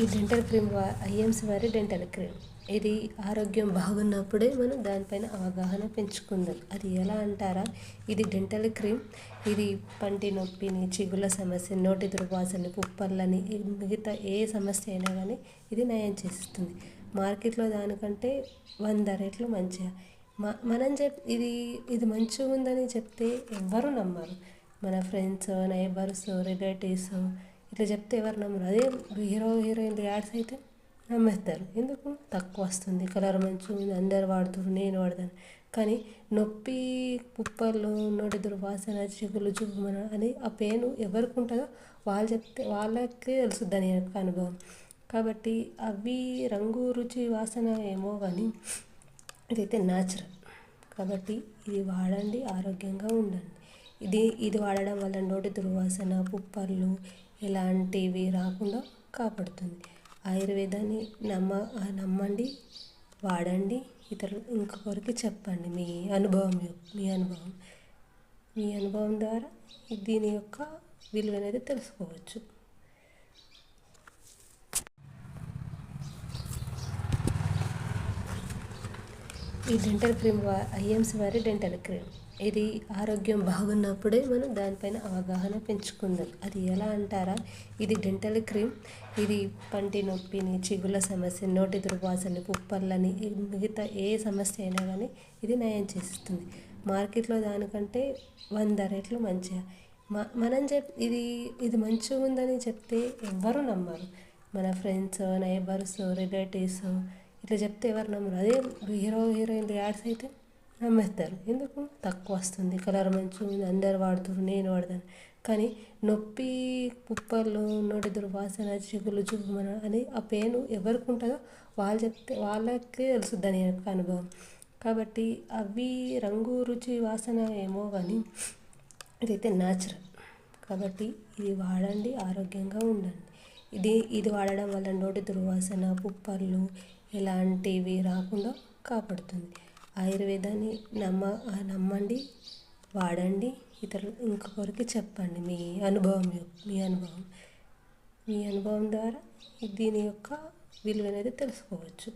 ఈ dental cream IMS వారి dental cream ఇది ఆరోగ్యం బాగున్నప్పుడే మనం దానిపైన అవగాహన పెంచుకుందాం. అది ఎలా అంటారా? ఇది డెంటల్ క్రీమ్ ఇది పంటి నొప్పిని చిగుళ్ళ సమస్య నోటి దుర్వాసన పుప్పల్లని మిగతా ఏ సమస్య అయినా కానీ ఇది నయం చేస్తుంది మార్కెట్లో దానికంటే వంద రేట్లు మంచిగా మ మనం చెప్ ఇది ఇది మంచిగా ఉందని చెప్తే ఎవ్వరూ నమ్మరు. మన ఫ్రెండ్స్ నైబర్స్ రిలేటివ్స్ ఇట్లా చెప్తే ఎవరు నమ్మరు. అదే హీరో హీరోయిన్ యాడ్స్ అయితే నమ్మేస్తారు. ఎందుకు? తక్కువ వస్తుంది. కలర్ మంచిగా ఉంది. అందరు వాడుతున్నారు నేను వాడతాను. కానీ నొప్పి పుప్పలు నోటి దుర్వాసన చిగులు చుగుమన అని ఆ పెయిన్ ఎవరికి ఉంటుందో వాళ్ళు చెప్తే వాళ్ళకే తెలుసు దాని యొక్క అనుభవం. కాబట్టి అవి రంగు రుచి వాసన ఏమో కానీ ఇదైతే న్యాచురల్ కాబట్టి ఇది వాడండి ఆరోగ్యంగా ఉండండి. ఇది ఇది వాడడం వల్ల నోటి దుర్వాసన పుప్పర్లు ఎలాంటివి రాకుండా కాపాడుతుంది. ఆయుర్వేదాన్ని నమ్మ నమ్మండి వాడండి. ఇతరులు ఇంకొకరికి చెప్పండి మీ అనుభవం మీ అనుభవం. మీ అనుభవం ద్వారా దీని యొక్క విలువ అనేది తెలుసుకోవచ్చు. ఈ డెంటల్ క్రీమ్ వా ఐఎంసి వారి డెంటల్ క్రీమ్ ఇది ఆరోగ్యం బాగున్నప్పుడే మనం దానిపైన అవగాహన పెంచుకుందాం. అది ఎలా అంటారా? ఇది డెంటల్ క్రీమ్ ఇది పంటి నొప్పిని చిగుళ్ళ సమస్య నోటి దుర్వాసన పుప్పర్లని మిగతా ఏ సమస్య అయినా కానీ ఇది నయం చేస్తుంది మార్కెట్లో దానికంటే వంద రేట్లు మంచిగా మ మనం చెప్ ఇది ఇది మంచిగా ఉందని చెప్తే ఎవ్వరూ నమ్మరు. మన ఫ్రెండ్స్ నైబర్స్ రిలేటివ్స్ ఇట్లా చెప్తే ఎవరు నమ్మరు. అదే హీరో హీరోయిన్ యాడ్స్ అయితే నమ్మేస్తారు. ఎందుకు? తక్కువ వస్తుంది. కలర్ మంచిగా ఉంది. అందరు వాడుతున్నారు నేను వాడతాను. కానీ నొప్పి పుప్పలు నోటి దుర్వాసన చిగులు చుగుమన అని ఆ పెయిన్ ఎవరికి ఉంటుందో వాళ్ళు చెప్తే వాళ్ళకే తెలుసు దాని యొక్క అనుభవం. కాబట్టి అవి రంగు రుచి వాసన ఏమో కానీ ఇదైతే న్యాచురల్ కాబట్టి ఇది వాడండి. ఆరోగ్యంగా ఉండండి. ఇది ఇది వాడడం వల్ల నోటి దుర్వాసన పుప్పర్లు ఎలాంటివి రాకుండా కాపాడుతుంది. ఆయుర్వేదాన్ని నమ్మ నమ్మండి వాడండి. ఇతరులు ఇంకొకరికి చెప్పండి మీ అనుభవం మీ అనుభవం. మీ అనుభవం ద్వారా దీని యొక్క విలువ అనేది తెలుసుకోవచ్చు.